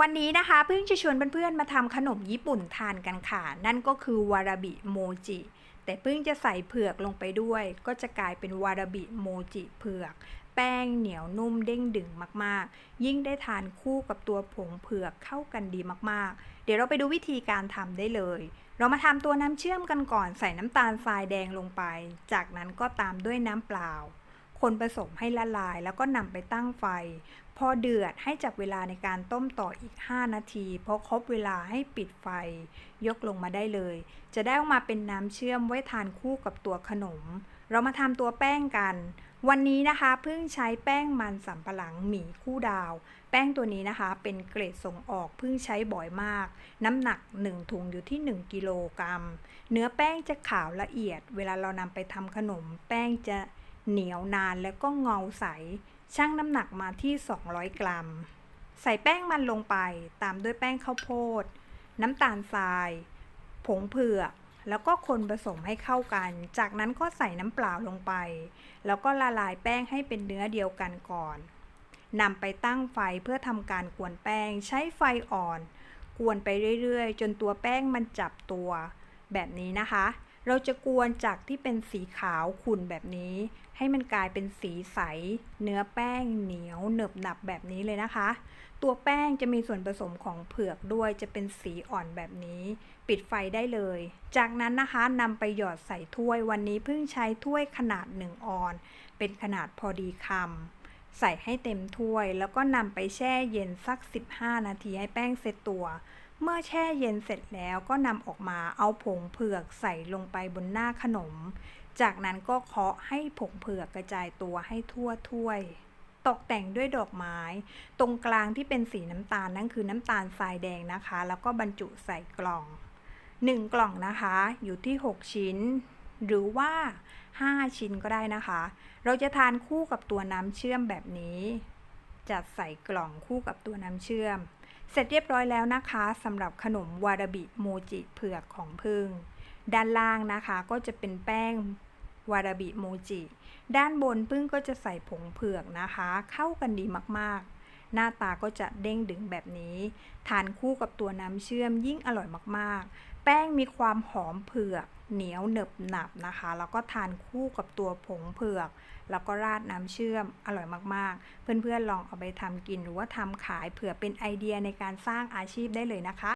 วันนี้นะคะเพิ่งจะชวนเพื่อนๆมาทำขนมญี่ปุ่นทานกันค่ะ นั่นก็คือวาราบิโมจิ แต่เพิ่งจะใส่เผือกลงไปด้วย ก็จะกลายเป็นวาราบิโมจิเผือก แป้งเหนียวนุ่มเด้งดึงมากๆ ยิ่งได้ทานคู่กับตัวผงเผือกเข้ากันดีมากๆ เดี๋ยวเราไปดูวิธีการทำได้เลย เรามาทำตัวน้ำเชื่อมกันก่อนใส่น้ำตาลทรายแดงลงไป จากนั้นก็ตามด้วยน้ำเปล่า คนผสมให้ละลายแล้วก็นำไปตั้งไฟ พอเดือดให้จับเวลาในการต้มต่ออีก 5 นาที พอครบเวลาให้ปิดไฟ ยกลงมาได้เลย จะได้ออกมาเป็นน้ำเชื่อมไว้ทานคู่กับตัวขนม เรามาทำตัวแป้งกัน วันนี้นะคะเพิ่งใช้แป้งมันสำปะหลังหมี่คู่ดาว แป้งตัวนี้นะคะ เป็นเกรดส่งออกเพิ่งใช้บ่อยมาก น้ำหนัก 1 ถุงอยู่ที่ 1 กิโลกรัม เนื้อแป้งจะขาวละเอียด เวลาเรานำไปทำขนม แป้งจะ เหนียวนานแล้วก็เงาใส ชั่งน้ำหนักมาที่ 200 กรัม ใส่แป้งมันลงไป ตามด้วยแป้งข้าวโพด น้ำตาลทราย ผงเผือก แล้วก็คนผสมให้เข้ากัน จากนั้นก็ใส่น้ำเปล่าลงไป แล้วก็ละลายแป้งให้เป็นเนื้อเดียวกันก่อนนำไปตั้งไฟเพื่อทำการกวนแป้ง ใช้ไฟอ่อน กวนไปเรื่อยๆ จนตัวแป้งมันจับตัว แบบนี้นะคะ เราจะกวนจากที่เป็นสีขาวขุ่นแบบนี้ ให้มันกลายเป็นสีใส เนื้อแป้งเหนียวหนึบหนับแบบนี้เลยนะคะ ตัวแป้งจะมีส่วนผสมของเผือกด้วยจะเป็นสีอ่อนแบบนี้ ปิดไฟได้เลย จากนั้นนะคะนำไปหยอดใส่ถ้วยวันนี้เพิ่งใช้ถ้วยขนาด1ออน เป็นขนาดพอดีคำใส่ให้เต็มถ้วย แล้วก็นำไปแช่เย็นสัก 15 นาทีให้แป้งเซตตัว เมื่อแช่เย็นเสร็จแล้วก็นำออกมาเอาผงเผือกใส่ลงไปบนหน้าขนม จากนั้นก็เคาะให้ผงเผือกกระจายตัวให้ทั่วถ้วย ตกแต่งด้วยดอกไม้ ตรงกลางที่เป็นสีน้ำตาลนั่นคือน้ำตาลทรายแดงนะคะ แล้วก็บรรจุใส่กล่อง 1 กล่องนะคะ อยู่ที่ 6 ชิ้น หรือว่า 5 ชิ้นก็ได้นะคะ เราจะทานคู่กับตัวน้ำเชื่อมแบบนี้ จัดใส่กล่องคู่กับตัวน้ำเชื่อม เสร็จเรียบร้อยแล้วนะคะสำหรับขนมวาราบิโมจิเผือกของพึ่ง ด้านล่างนะคะก็จะเป็นแป้งวาราบิโมจิ ด้านบนพึ่งก็จะใส่ผงเผือกนะคะ เข้ากันดีมากๆ หน้าตาก็จะเด้งดึงแบบนี้ ทานคู่กับตัวน้ำเชื่อมยิ่งอร่อยมากๆ แป้งมีความหอมเผือก เหนียวหนึบหนับนะคะ แล้วก็ทานคู่กับตัวผงเผือก แล้วก็ราดน้ำเชื่อมอร่อยมากๆ เพื่อนๆลองเอาไปทำกินหรือว่าทำขายเผื่อเป็นไอเดียในการสร้างอาชีพได้เลยนะคะ